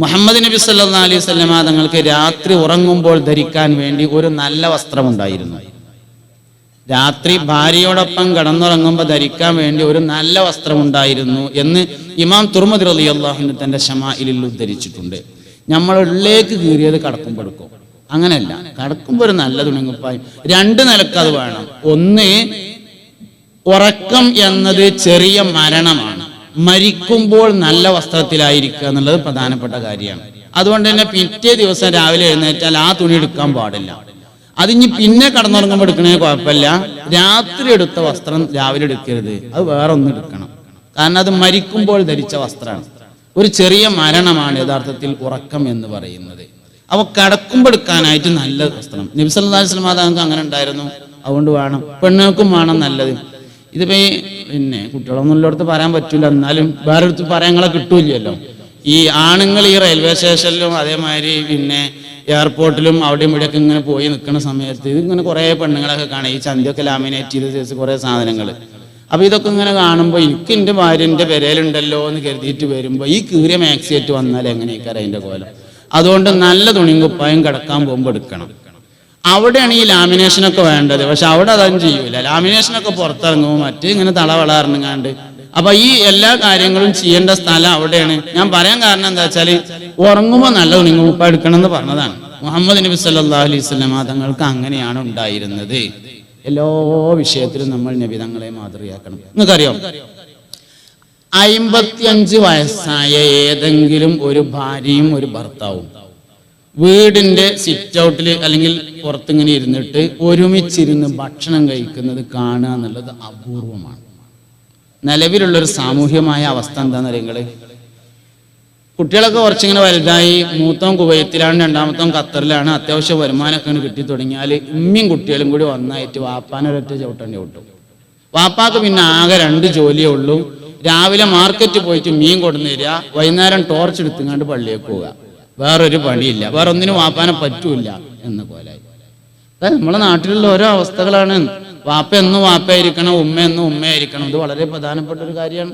മുഹമ്മദ് നബി സല്ലാ അലൈഹി സ്വലമ തങ്ങൾക്ക് രാത്രി ഉറങ്ങുമ്പോൾ ധരിക്കാൻ വേണ്ടി ഒരു നല്ല വസ്ത്രമുണ്ടായിരുന്നു. രാത്രി ഭാര്യയോടൊപ്പം കടന്നുറങ്ങുമ്പോൾ ധരിക്കാൻ വേണ്ടി ഒരു നല്ല വസ്ത്രമുണ്ടായിരുന്നു എന്ന് ഇമാം തുർമദ് റലി അള്ളാഹുവിന് തന്റെ ഷമായിലിൽ ഉദ്ധരിച്ചിട്ടുണ്ട്. നമ്മൾ ഉള്ളിലേക്ക് കീറിയത് കടക്കുമ്പോഴെടുക്കും അങ്ങനെയല്ല കടക്കുമ്പോൾ ഒരു നല്ല തുണിങ്ങുപ്പായി. രണ്ട് നിലയ്ക്ക് വേണം. ഒന്ന് ഉറക്കം എന്നത് ചെറിയ മരണമാണ്. മരിക്കുമ്പോൾ നല്ല വസ്ത്രത്തിലായിരിക്കുക എന്നുള്ളത് പ്രധാനപ്പെട്ട കാര്യമാണ്. അതുകൊണ്ട് തന്നെ പിറ്റേ ദിവസം രാവിലെ എഴുന്നേറ്റാൽ ആ തുണി എടുക്കാൻ പാടില്ല. അതിഞ്ഞ് പിന്നെ കടന്നുറങ്ങുമ്പോൾ എടുക്കണേ കുഴപ്പമില്ല. രാത്രി എടുത്ത വസ്ത്രം രാവിലെ എടുക്കരുത്. അത് വേറെ ഒന്നും എടുക്കണം. കാരണം അത് മരിക്കുമ്പോൾ ധരിച്ച വസ്ത്രമാണ്. ഒരു ചെറിയ മരണമാണ് യഥാർത്ഥത്തിൽ ഉറക്കം എന്ന് പറയുന്നത്. അവ കടക്കുമ്പോൾ എടുക്കാനായിട്ട് നല്ല വസ്ത്രം. നബിസ് തങ്ങൾക്ക് അങ്ങനെ ഉണ്ടായിരുന്നു. അതുകൊണ്ട് വേണം. പെണ്ണുങ്ങൾക്കും വേണം നല്ലത്. ഇതിപ്പോ ഈ പിന്നെ കുട്ടികളൊന്നും ഉള്ളിടത്ത് പറയാൻ പറ്റില്ല എന്നാലും വേറെ അടുത്ത് പറയാങ്ങളെ കിട്ടൂല്ലല്ലോ. ഈ ആണുങ്ങൾ ഈ റെയിൽവേ സ്റ്റേഷനിലും അതേമാതിരി പിന്നെ എയർപോർട്ടിലും അവിടെയും ഇവിടെയൊക്കെ ഇങ്ങനെ പോയി നിൽക്കുന്ന സമയത്ത് ഇതിങ്ങനെ കുറേ പെണ്ണുങ്ങളൊക്കെ കാണാം. ഈ ചന്തിയൊക്കെ ലാമിനേറ്റ് ചെയ്ത് ചേച്ചി കുറേ സാധനങ്ങൾ. അപ്പൊ ഇതൊക്കെ ഇങ്ങനെ കാണുമ്പോൾ എനിക്ക് എന്റെ ഭാര്യ എന്റെ പെരയിലുണ്ടല്ലോ എന്ന് കരുതിയിട്ട് വരുമ്പോൾ ഈ കീറിയ മാക്സിയേറ്റ് വന്നാൽ എങ്ങനെയൊക്കെ അതിന്റെ കോലം? അതുകൊണ്ട് നല്ല തുണിയും കുപ്പായും കിടക്കാൻ പോകുമ്പോൾ എടുക്കണം. അവിടെയാണ് ഈ ലാമിനേഷനൊക്കെ വേണ്ടത്. പക്ഷെ അവിടെ അതൊന്നും ചെയ്യൂല. ലാമിനേഷനൊക്കെ പുറത്തിറങ്ങും മറ്റ് ഇങ്ങനെ തളവള ഇറങ്ങാണ്ട് അപ്പൊ ഈ എല്ലാ കാര്യങ്ങളും ചെയ്യേണ്ട സ്ഥലം അവിടെയാണ്. ഞാൻ പറയാൻ കാരണം എന്താ വെച്ചാൽ ഉറങ്ങുമ്പോൾ നല്ല തുണിങ്ങും ഉപ്പ എടുക്കണം എന്ന് പറഞ്ഞതാണ്. മുഹമ്മദ് നബി സല്ലാ അലൈഹി സ്വലം തങ്ങൾക്ക് അങ്ങനെയാണ് ഉണ്ടായിരുന്നത്. എല്ലാ വിഷയത്തിലും നമ്മൾ നബി തങ്ങളെ മാതൃകയാക്കണം. നിങ്ങൾക്കറിയോ? അയിമ്പത്തിയഞ്ച് വയസ്സായ ഏതെങ്കിലും ഒരു ഭാര്യയും ഒരു ഭർത്താവും വീടിന്റെ സിറ്റ് ഔട്ടിൽ അല്ലെങ്കിൽ പുറത്തിങ്ങനെ ഇരുന്നിട്ട് ഒരുമിച്ചിരുന്ന് ഭക്ഷണം കഴിക്കുന്നത് കാണുക എന്നുള്ളത് അപൂർവമാണ്. നിലവിലുള്ളൊരു സാമൂഹ്യമായ അവസ്ഥ എന്താണെന്ന് അറിയങ്ങൾ? കുട്ടികളൊക്കെ കുറച്ചിങ്ങനെ വലുതായി മൂത്തം കുവൈത്തിലാണ് രണ്ടാമത്തം ഖത്തറിലാണ് അത്യാവശ്യം വരുമാനമൊക്കെ കിട്ടി തുടങ്ങിയാൽ ഉമ്മയും കുട്ടികളും കൂടി വന്നായിട്ട് വാപ്പാനൊരൊറ്റ ചവിട്ടേണ്ടി വിട്ടു. വാപ്പാക്ക് പിന്നെ ആകെ രണ്ട് ജോലിയേ ഉള്ളൂ. രാവിലെ മാർക്കറ്റ് പോയിട്ട് മീൻ കൊണ്ടുവന്ന് തരിക വൈകുന്നേരം ടോർച്ച് എടുത്തുങ്ങാണ്ട് പള്ളിയിൽ പോവുക. വേറൊരു പണിയില്ല. വേറെ ഒന്നിനും വാപ്പാനെ പറ്റൂല എന്ന പോലെ. നമ്മളെ നാട്ടിലുള്ള ഓരോ അവസ്ഥകളാണ്. വാപ്പ എന്നും വാപ്പയായിരിക്കണം ഉമ്മ എന്നും ഉമ്മയായിരിക്കണം. ഇത് വളരെ പ്രധാനപ്പെട്ട ഒരു കാര്യമാണ്.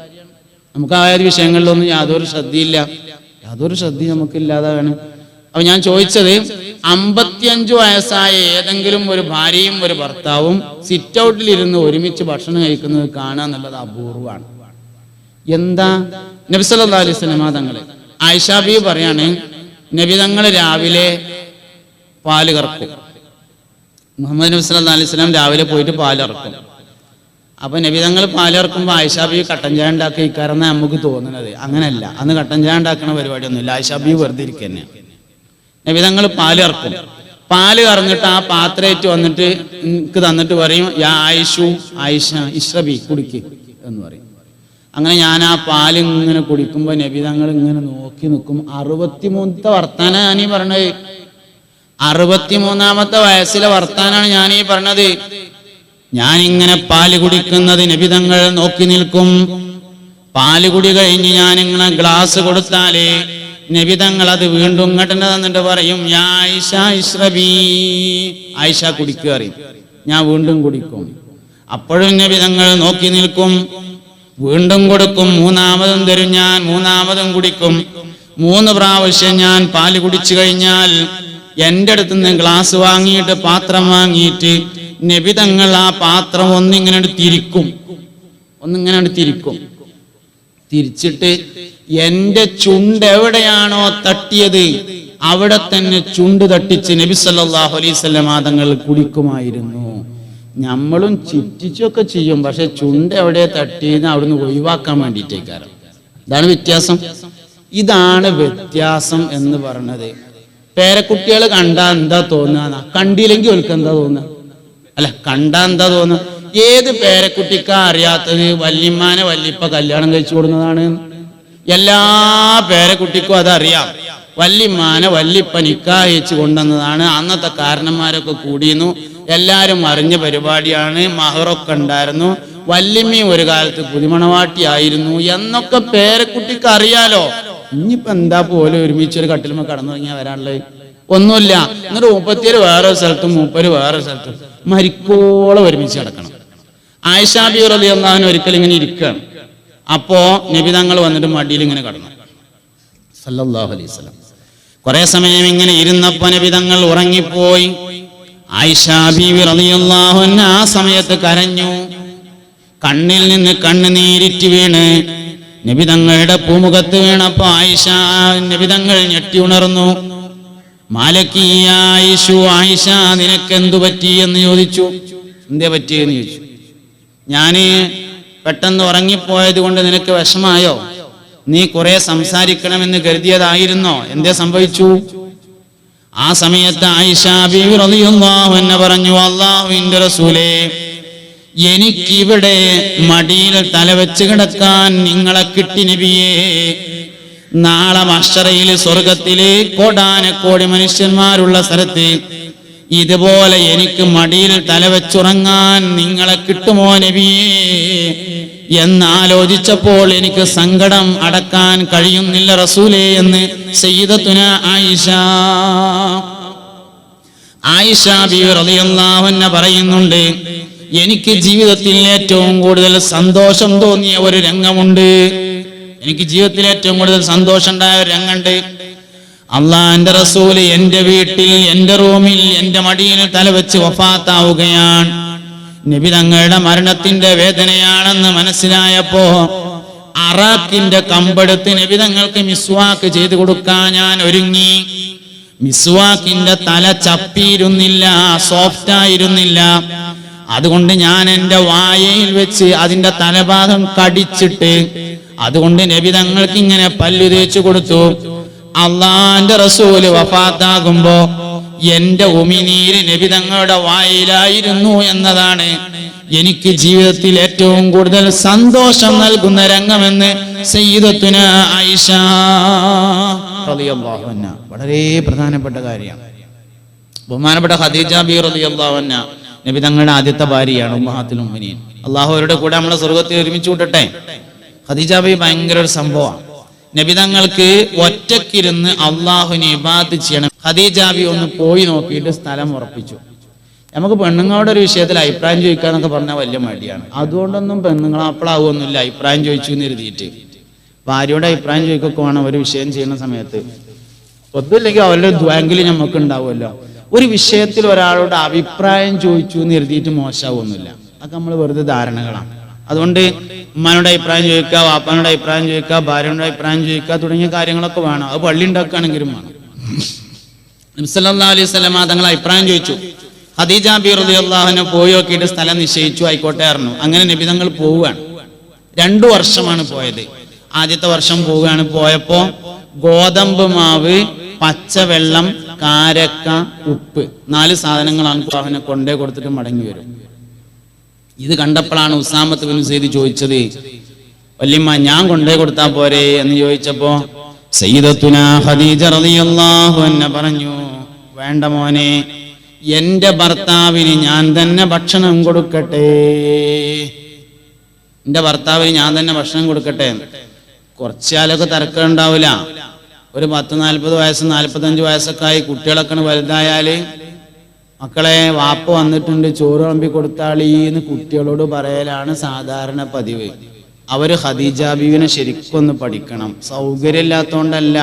നമുക്ക് ആ വിഷയങ്ങളിലൊന്നും യാതൊരു ശ്രദ്ധയില്ല. യാതൊരു ശ്രദ്ധയും നമുക്കില്ലാതാണ്. അപ്പൊ ഞാൻ ചോദിച്ചത് അമ്പത്തിയഞ്ചു വയസ്സായ ഏതെങ്കിലും ഒരു ഭാര്യയും ഒരു ഭർത്താവും സിറ്റ് ഔട്ടിൽ ഇരുന്ന് ഒരുമിച്ച് ഭക്ഷണം കഴിക്കുന്നത് കാണുക എന്നുള്ളത് അപൂർവമാണ്. എന്താ? നബിസല്ലാ അലൈഹി സ്വലമ തങ്ങൾ ആയിഷാബി പറയാണ് നബി തങ്ങൾ രാവിലെ പാൽ കറക്കും. മുഹമ്മദ് നബി സല്ലാ അലൈഹി സ്വലാം രാവിലെ പോയിട്ട് പാലിറക്കും അപ്പൊ നബിതങ്ങൾ പാലിറക്കുമ്പോൾ ആയിഷാബി കട്ടൻ ചായ ഉണ്ടാക്കി ഇക്കാരെന്ന നമുക്ക് തോന്നുന്നത്. അങ്ങനെയല്ല അന്ന് കട്ടൻ ചായ ഉണ്ടാക്കുന്ന പരിപാടിയൊന്നുമില്ല. ആയിഷാബി വെറുതെ ഇരിക്കുക നബിതങ്ങൾ നബിതങ്ങൾ പാലിറക്കും പാൽ കറന്നിട്ട് ആ പാത്രേറ്റ് വന്നിട്ട് എനിക്ക് തന്നിട്ട് പറയും യാ ആയിഷു ആയിഷ ഇഷ്റബി കുടിക്ക് എന്ന് പറയും. അങ്ങനെ ഞാൻ ആ പാലിങ്ങനെ കുടിക്കുമ്പോൾ നബിതങ്ങൾ ഇങ്ങനെ നോക്കി നിൽക്കും. അറുപത്തിമൂന്നത്തെ വർത്താന ഞാനീ പറഞ്ഞത്. അറുപത്തിമൂന്നാമത്തെ വയസ്സിലെ വർത്താനാണ് ഞാൻ ഈ പറഞ്ഞത്. ഞാൻ ഇങ്ങനെ പാൽ കുടിക്കുന്നത് നബിതങ്ങൾ നോക്കി നിൽക്കും. പാൽ കുടി കഴിഞ്ഞ് ഞാൻ ഇങ്ങനെ ഗ്ലാസ് കൊടുത്താലേ നബി തങ്ങൾ അത് വീണ്ടും ഇങ്ങോട്ട് തന്നിട്ട് പറയും ആയിഷ കുടിക്കുക അറിയും ഞാൻ വീണ്ടും കുടിക്കും. അപ്പോഴും നബിതങ്ങൾ നോക്കി നിൽക്കും. വീണ്ടും കൊടുക്കും മൂന്നാമതും തരും ഞാൻ മൂന്നാമതും കുടിക്കും. മൂന്ന് പ്രാവശ്യം ഞാൻ പാൽ കുടിച്ചു കഴിഞ്ഞാൽ എന്റെ അടുത്ത് നിന്ന് ഗ്ലാസ് വാങ്ങിയിട്ട് പാത്രം വാങ്ങിയിട്ട് നബിതങ്ങൾ ആ പാത്രം ഒന്നിങ്ങനെ എടുത്തിരിക്കും ഒന്നിങ്ങനെ എടുത്തിരിക്കും തിരിച്ചിട്ട് എന്റെ ചുണ്ട് എവിടെയാണോ തട്ടിയത് അവിടെ തന്നെ ചുണ്ട് തട്ടിച്ച് നബി സല്ലല്ലാഹു അലൈഹി വസല്ലം തങ്ങൾ കുടിക്കുമായിരുന്നു. നമ്മളും ചുറ്റിച്ചൊക്കെ ചെയ്യും. പക്ഷെ ചുണ്ട് എവിടെ തട്ടിന്ന് അവിടുന്ന് ഒഴിവാക്കാൻ വേണ്ടിയിട്ടേക്കാരം. ഇതാണ് വ്യത്യാസം. ഇതാണ് വ്യത്യാസം എന്ന് പറഞ്ഞത് പേരക്കുട്ടികൾ കണ്ടാ എന്താ തോന്നുക കണ്ടില്ലെങ്കിൽ ഓൽക്ക് എന്താ തോന്നുക? അല്ല കണ്ടാ എന്താ തോന്നുക? ഏത് പേരക്കുട്ടിക്കാ അറിയാത്തത്? വല്യമ്മാനെ വല്യപ്പ കല്യാണം കഴിച്ചു കൊടുക്കുന്നതാണ്. എല്ലാ പേരക്കുട്ടിക്കും അതറിയാം. വല്യമ്മാനെ വല്യപ്പ നിക്കാഹിച്ച് കൊണ്ടുവന്നതാണ്. അന്നത്തെ കാരണന്മാരൊക്കെ കൂടിയിരുന്നു. എല്ലാരും അറിഞ്ഞ പരിപാടിയാണ്. മഹറൊക്കെ ഉണ്ടായിരുന്നു. വല്യമ്മയും ഒരു കാലത്ത് പുതിമണവാട്ടിയായിരുന്നു എന്നൊക്കെ പേരക്കുട്ടിക്ക് അറിയാലോ. ഇനിയിപ്പോ എന്താ പോലെ ഒരുമിച്ച് ഒരു കട്ടിലുമ കടന്നു തുടങ്ങിയാൽ വരാനുള്ളത്? ഒന്നുമില്ല. എന്നിട്ട് മുപ്പത്തിയേര് വേറെ സ്ഥലത്തും മൂപ്പര് വേറെ സ്ഥലത്തും മരിക്കോളം ഒരുമിച്ച് കിടക്കണം ആയിഷാബി റലി അള്ളാഹുൻ ഒരിക്കലും ഇങ്ങനെ ഇരിക്കുകയാണ്. അപ്പോ നബി തങ്ങൾ വന്നിട്ട് മടിയിൽ ഇങ്ങനെ കടന്നു. സല്ലാഹു അലൈഹി കുറെ സമയം ഇങ്ങനെ ഇരുന്നപ്പോ നബി തങ്ങൾ ഉറങ്ങിപ്പോയി. ആ സമയത്ത് കരഞ്ഞു. കണ്ണിൽ നിന്ന് കണ്ണ് കണ്ണുനീരിറ്റ് വീണ്. നബിതങ്ങളുടെ പൂമുഖത്ത് വീണപ്പോ ആയിഷ നബിതങ്ങൾ ഞെട്ടി ഉണർന്നു. മാലക്കി ആയിഷു ആയിഷ നിനക്ക് എന്തു പറ്റി എന്ന് ചോദിച്ചു. എന്തേ പറ്റിയെന്ന് ചോദിച്ചു. ഞാൻ പെട്ടെന്ന് ഉറങ്ങിപ്പോയത് കൊണ്ട് നിനക്ക് വിഷമായോ? നീ കുറെ സംസാരിക്കണമെന്ന് കരുതിയതായിരുന്നോ? എന്തേ സംഭവിച്ചു? ആ സമയത്ത് ആയിഷ പറഞ്ഞു അള്ളാഹുവിന്റെ റസൂലേ എനിക്കിവിടെ മടിയിൽ തലവെച്ച് കിടക്കാൻ നിങ്ങളെ കിട്ടി നബിയേ. നാളെ മഷറയിൽ സ്വർഗത്തിലെ കോടാനക്കോടി മനുഷ്യന്മാരുള്ള സ്ഥലത്ത് ഇതുപോലെ എനിക്ക് മടിയിൽ തലവെച്ചുറങ്ങാൻ നിങ്ങളെ കിട്ടുമോ നബിയേ എന്നാലോചിച്ചപ്പോൾ എനിക്ക് സങ്കടം അടക്കാൻ കഴിയുന്നില്ല റസൂലേ എന്ന് സയ്യിദത്തുന ആയിഷ. ആയിഷ ബീവി അൻഹ പറയുന്നുണ്ട് എനിക്ക് ജീവിതത്തിൽ ഏറ്റവും കൂടുതൽ സന്തോഷം തോന്നിയ ഒരു രംഗമുണ്ട്. എനിക്ക് ജീവിതത്തിൽ ഏറ്റവും കൂടുതൽ സന്തോഷം ഉണ്ടായ ഒരു രംഗമുണ്ട്. അള്ളാന്റെ റസൂൽ എന്റെ വീട്ടിൽ എന്റെ റൂമിൽ എന്റെ മടിയിൽ തലവെച്ച് വഫാത്താവുകയാണ്. നബി തങ്ങളുടെ മരണത്തിന്റെ വേദനയാണെന്ന് മനസ്സിലായപ്പോ അറാഖിന്റെ കമ്പെടുത്ത് നബി തങ്ങൾക്ക് മിസ്വാക്ക് ചെയ്തു കൊടുക്കാൻ ഞാൻ ഒരുങ്ങി. മിസ്വാക്കിന്റെ തല ചപ്പിയിരുന്നില്ല സോഫ്റ്റ് ആയിരുന്നില്ല. അതുകൊണ്ട് ഞാൻ എന്റെ വായയിൽ വെച്ച് അതിന്റെ തലഭാഗം കടിച്ചിട്ട് അതുകൊണ്ട് നബി തങ്ങൾക്ക് ഇങ്ങനെ പല്ലു തേച്ചു കൊടുത്തു. അള്ളാന്റെ റസൂൽ വഫാത്താകുമ്പോ എന്റെ ഉമിനീര് നബി തങ്ങളുടെ വായിലായിരുന്നു എന്നതാണ് എനിക്ക് ജീവിതത്തിൽ ഏറ്റവും കൂടുതൽ സന്തോഷം നൽകുന്ന രംഗമെന്ന് സയ്യിദത്തുന ആയിഷ വളരെ പ്രധാനപ്പെട്ട കാര്യമാണ് ബഹുമാനപ്പെട്ട ഖദീജ ബി റളിയല്ലാഹു അൻഹ. നബി തങ്ങളുടെ ആദ്യത്തെ ഭാര്യയാണ് ഉമ്മഹാത്തുൽ മുഅ്മിനീൻ. അള്ളാഹു അവരുടെ കൂടെ നമ്മളെ സ്വർഗത്തിൽ ഒരുമിച്ച് കൂട്ടട്ടെ. ഖദീജ ബി ഭയങ്കര ഒരു സംഭവമാണ് നബി തങ്ങൾക്ക് ഒറ്റക്കിരുന്ന് അള്ളാഹുവിനെ ഇബാദത്ത് ചെയ്യണം. ഖദീജാബി ഒന്ന് പോയി നോക്കിയിട്ട് സ്ഥലം ഉറപ്പിച്ചു. നമുക്ക് പെണ്ണുങ്ങളുടെ ഒരു വിഷയത്തിൽ അഭിപ്രായം ചോദിക്കാന്നൊക്കെ പറഞ്ഞാൽ വലിയ മടിയാണ്. അതുകൊണ്ടൊന്നും പെണ്ണുങ്ങൾ അപ്പളാവുമൊന്നുമില്ല അഭിപ്രായം ചോദിച്ചു എന്ന് എഴുതിയിട്ട്. ഭാര്യയുടെ അഭിപ്രായം ചോദിക്കൊക്കെ വേണം ഒരു വിഷയം ചെയ്യുന്ന സമയത്ത്. ഒന്നുമില്ലെങ്കിൽ അവരുടെ ദ്വാങ്കിൽ നമുക്ക് ഉണ്ടാവുമല്ലോ ഒരു വിഷയത്തിൽ ഒരാളോട് അഭിപ്രായം ചോദിച്ചു എന്ന് എഴുതിയിട്ട് മോശമാവൊന്നുമില്ല. അതൊക്കെ നമ്മൾ വെറുതെ ധാരണകളാണ്. അതുകൊണ്ട് ഉമ്മാനോട് അഭിപ്രായം ചോദിക്കുക വാപ്പാനോട് അഭിപ്രായം ചോദിക്കുക ഭാര്യയുടെ അഭിപ്രായം ചോദിക്കുക തുടങ്ങിയ കാര്യങ്ങളൊക്കെ വേണം. അത് പള്ളി ഉണ്ടാക്കുകയാണെങ്കിലും വേണം. അലൈഹി സ്വലമ തങ്ങൾ അഭിപ്രായം ചോദിച്ചു. ഹദീജ ബി റളിയല്ലാഹുവിനെ പോയി നോക്കിയിട്ട് സ്ഥലം നിശ്ചയിച്ചു ആയിക്കോട്ടെ ആയിരുന്നു അങ്ങനെ നബി തങ്ങൾ പോവുകയാണ്. രണ്ടു വർഷമാണ് പോയത്. ആദ്യത്തെ വർഷം പോവുകയാണ്. പോയപ്പോ ഗോതമ്പ് മാവ് പച്ചവെള്ളം കാരക്ക ഉപ്പ് നാല് സാധനങ്ങളാണ് അവനെ കൊണ്ടേ കൊടുത്തിട്ട് മടങ്ങി വരും. ഇത് കണ്ടപ്പോഴാണ് ഉസാമത്ത് ബിൻ സെയ്ദ് ചോദിച്ചത് വല്യമ്മ ഞാൻ കൊണ്ടേ കൊടുത്താ പോരെ? എന്ന് ചോദിച്ചപ്പോ പറഞ്ഞു വേണ്ട മോനെ എന്റെ ഭർത്താവിന് ഞാൻ തന്നെ ഭക്ഷണം കൊടുക്കട്ടെ. എന്റെ ഭർത്താവിന് ഞാൻ തന്നെ ഭക്ഷണം കൊടുക്കട്ടെ. കുറച്ചാലൊക്കെ തിരക്കം ഉണ്ടാവില്ല. ഒരു പത്ത് നാൽപ്പത് വയസ്സ് നാൽപ്പത്തഞ്ച് വയസ്സൊക്കെ ആയി കുട്ടികളൊക്കെ വലുതായാൽ മക്കളെ വാപ്പ വന്നിട്ടുണ്ട് ചോറ് വിളമ്പി കൊടുത്താളീന്ന് കുട്ടികളോട് പറയലാണ് സാധാരണ പതിവ്. അവർ ഖദീജ ബീവിനെ ശരിക്കൊന്ന് പഠിക്കണം. സൗകര്യമില്ലാത്തോണ്ടല്ല.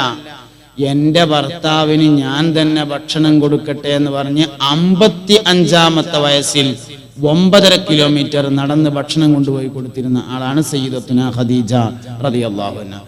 എന്റെ ഭർത്താവിന് ഞാൻ തന്നെ ഭക്ഷണം കൊടുക്കട്ടെ എന്ന് പറഞ്ഞ് അമ്പത്തി അഞ്ചാമത്തെ വയസ്സിൽ ഒമ്പതര കിലോമീറ്റർ നടന്ന് ഭക്ഷണം കൊണ്ടുപോയി കൊടുത്തിരുന്ന ആളാണ് സയ്യിദത്തുന ഖദീജ റളിയല്ലാഹു അൻഹ.